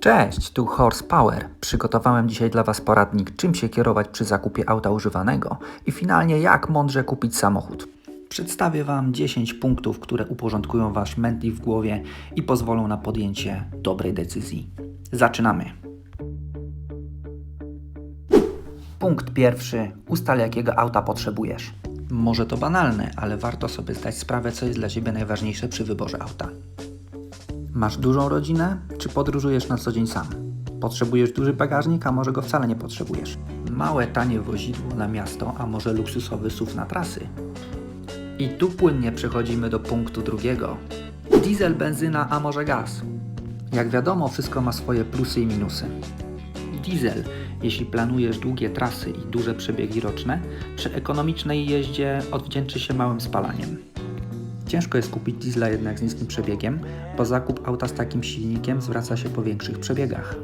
Cześć, tu Horsepower. Przygotowałem dzisiaj dla Was poradnik, czym się kierować przy zakupie auta używanego i finalnie jak mądrze kupić samochód. Przedstawię Wam 10 punktów, które uporządkują Wasz menti w głowie i pozwolą na podjęcie dobrej decyzji. Zaczynamy. Punkt pierwszy. Ustal jakiego auta potrzebujesz. Może to banalne, ale warto sobie zdać sprawę, co jest dla Ciebie najważniejsze przy wyborze auta. Masz dużą rodzinę, czy podróżujesz na co dzień sam? Potrzebujesz duży bagażnik, a może go wcale nie potrzebujesz? Małe, tanie wozidło na miasto, a może luksusowy SUV na trasy? I tu płynnie przechodzimy do punktu drugiego. Diesel, benzyna, a może gaz? Jak wiadomo, wszystko ma swoje plusy i minusy. Diesel, jeśli planujesz długie trasy i duże przebiegi roczne, przy ekonomicznej jeździe odwdzięczy się małym spalaniem. Ciężko jest kupić diesla jednak z niskim przebiegiem, bo zakup auta z takim silnikiem zwraca się po większych przebiegach.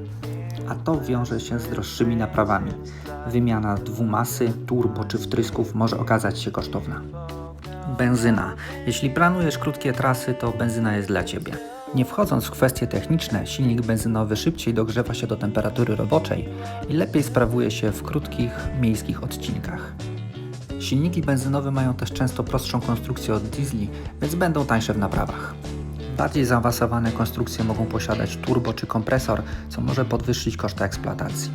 A to wiąże się z droższymi naprawami. Wymiana dwumasy, turbo czy wtrysków może okazać się kosztowna. Benzyna. Jeśli planujesz krótkie trasy, to benzyna jest dla Ciebie. Nie wchodząc w kwestie techniczne, silnik benzynowy szybciej dogrzewa się do temperatury roboczej i lepiej sprawuje się w krótkich, miejskich odcinkach. Silniki benzynowe mają też często prostszą konstrukcję od diesli, więc będą tańsze w naprawach. Bardziej zaawansowane konstrukcje mogą posiadać turbo czy kompresor, co może podwyższyć koszty eksploatacji.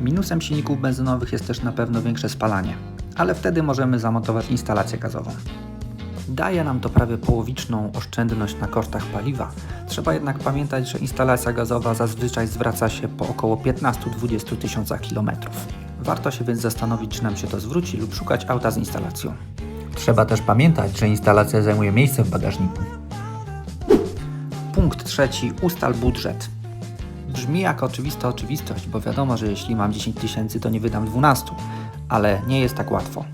Minusem silników benzynowych jest też na pewno większe spalanie, ale wtedy możemy zamontować instalację gazową. Daje nam to prawie połowiczną oszczędność na kosztach paliwa. Trzeba jednak pamiętać, że instalacja gazowa zazwyczaj zwraca się po około 15-20 tysiącach kilometrów. Warto się więc zastanowić, czy nam się to zwróci lub szukać auta z instalacją. Trzeba też pamiętać, że instalacja zajmuje miejsce w bagażniku. Punkt trzeci. Ustal budżet. Brzmi jak oczywista oczywistość, bo wiadomo, że jeśli mam 10 tysięcy, to nie wydam 12, ale nie jest tak łatwo.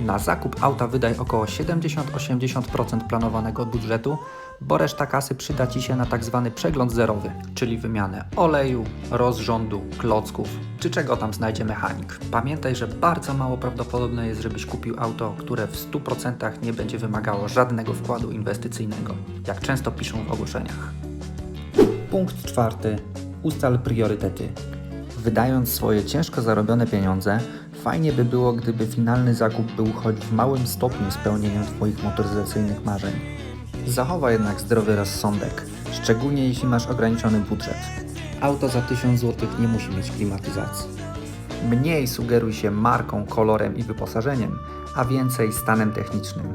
Na zakup auta wydaj około 70-80% planowanego budżetu, bo reszta kasy przyda Ci się na tak zwany przegląd zerowy, czyli wymianę oleju, rozrządu, klocków, czy czego tam znajdzie mechanik. Pamiętaj, że bardzo mało prawdopodobne jest, żebyś kupił auto, które w 100% nie będzie wymagało żadnego wkładu inwestycyjnego, jak często piszą w ogłoszeniach. Punkt czwarty. Ustal priorytety. Wydając swoje ciężko zarobione pieniądze, fajnie by było, gdyby finalny zakup był choć w małym stopniu spełnieniem Twoich motoryzacyjnych marzeń. Zachowaj jednak zdrowy rozsądek, szczególnie jeśli masz ograniczony budżet. Auto za 1000 zł nie musi mieć klimatyzacji. Mniej sugeruj się marką, kolorem i wyposażeniem, a więcej stanem technicznym.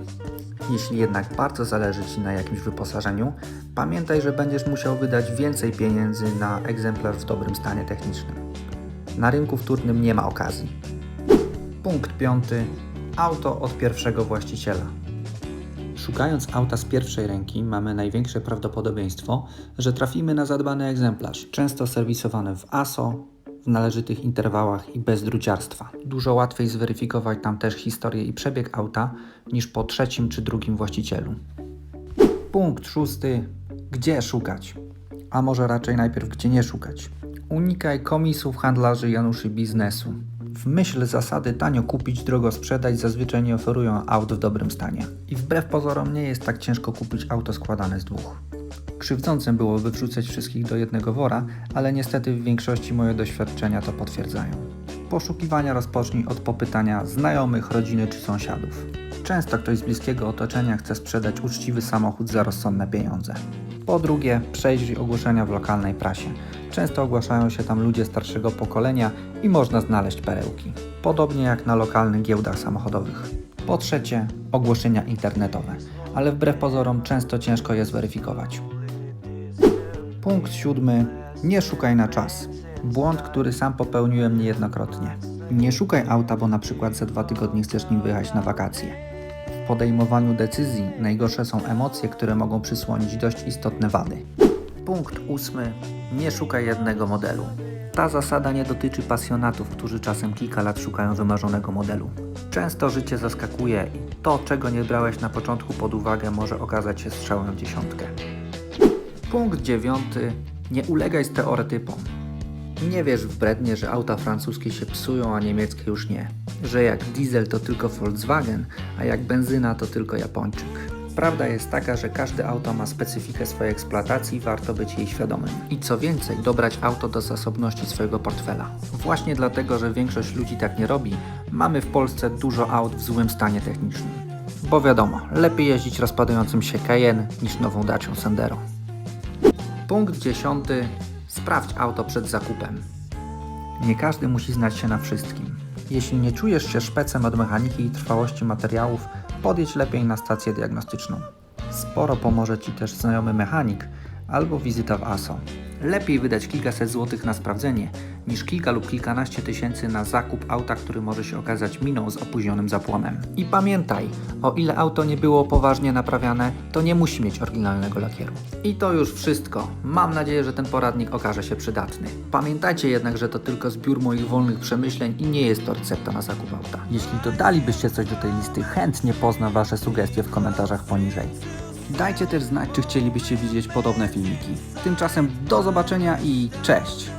Jeśli jednak bardzo zależy Ci na jakimś wyposażeniu, pamiętaj, że będziesz musiał wydać więcej pieniędzy na egzemplarz w dobrym stanie technicznym. Na rynku wtórnym nie ma okazji. Punkt piąty. Auto od pierwszego właściciela. Szukając auta z pierwszej ręki, mamy największe prawdopodobieństwo, że trafimy na zadbany egzemplarz, często serwisowany w ASO, w należytych interwałach i bez druciarstwa. Dużo łatwiej zweryfikować tam też historię i przebieg auta niż po trzecim czy drugim właścicielu. Punkt szósty. Gdzie szukać? A może raczej najpierw gdzie nie szukać? Unikaj komisów, handlarzy, Januszy biznesu. W myśl zasady tanio kupić, drogo sprzedać zazwyczaj nie oferują aut w dobrym stanie. I wbrew pozorom nie jest tak ciężko kupić auto składane z dwóch. Krzywdzącym byłoby wrzucać wszystkich do jednego wora, ale niestety w większości moje doświadczenia to potwierdzają. Poszukiwania rozpocznij od popytania znajomych, rodziny czy sąsiadów. Często ktoś z bliskiego otoczenia chce sprzedać uczciwy samochód za rozsądne pieniądze. Po drugie, przejrzyj ogłoszenia w lokalnej prasie. Często ogłaszają się tam ludzie starszego pokolenia i można znaleźć perełki. Podobnie jak na lokalnych giełdach samochodowych. Po trzecie, ogłoszenia internetowe, ale wbrew pozorom często ciężko je zweryfikować. Punkt siódmy. Nie szukaj na czas. Błąd, który sam popełniłem niejednokrotnie. Nie szukaj auta, bo na przykład za dwa tygodnie chcesz nim wyjechać na wakacje. Podejmowaniu decyzji najgorsze są emocje, które mogą przysłonić dość istotne wady. Punkt ósmy. Nie szukaj jednego modelu. Ta zasada nie dotyczy pasjonatów, którzy czasem kilka lat szukają wymarzonego modelu. Często życie zaskakuje i to, czego nie brałeś na początku pod uwagę, może okazać się strzałem w dziesiątkę. Punkt dziewiąty. Nie ulegaj stereotypom. Nie wierz wbrednie, że auta francuskie się psują, a niemieckie już nie. Że jak diesel to tylko Volkswagen, a jak benzyna to tylko Japończyk. Prawda jest taka, że każde auto ma specyfikę swojej eksploatacji, warto być jej świadomym. I co więcej, dobrać auto do zasobności swojego portfela. Właśnie dlatego, że większość ludzi tak nie robi, mamy w Polsce dużo aut w złym stanie technicznym. Bo wiadomo, lepiej jeździć rozpadającym się Cayenne niż nową Dacią Sandero. Punkt dziesiąty. Sprawdź auto przed zakupem. Nie każdy musi znać się na wszystkim. Jeśli nie czujesz się szpecem od mechaniki i trwałości materiałów, podjedź lepiej na stację diagnostyczną. Sporo pomoże Ci też znajomy mechanik albo wizyta w ASO. Lepiej wydać kilkaset złotych na sprawdzenie, niż kilka lub kilkanaście tysięcy na zakup auta, który może się okazać miną z opóźnionym zapłonem. I pamiętaj, o ile auto nie było poważnie naprawiane, to nie musi mieć oryginalnego lakieru. I to już wszystko. Mam nadzieję, że ten poradnik okaże się przydatny. Pamiętajcie jednak, że to tylko zbiór moich wolnych przemyśleń i nie jest to recepta na zakup auta. Jeśli dodalibyście coś do tej listy, chętnie poznam Wasze sugestie w komentarzach poniżej. Dajcie też znać, czy chcielibyście widzieć podobne filmiki. Tymczasem do zobaczenia i cześć!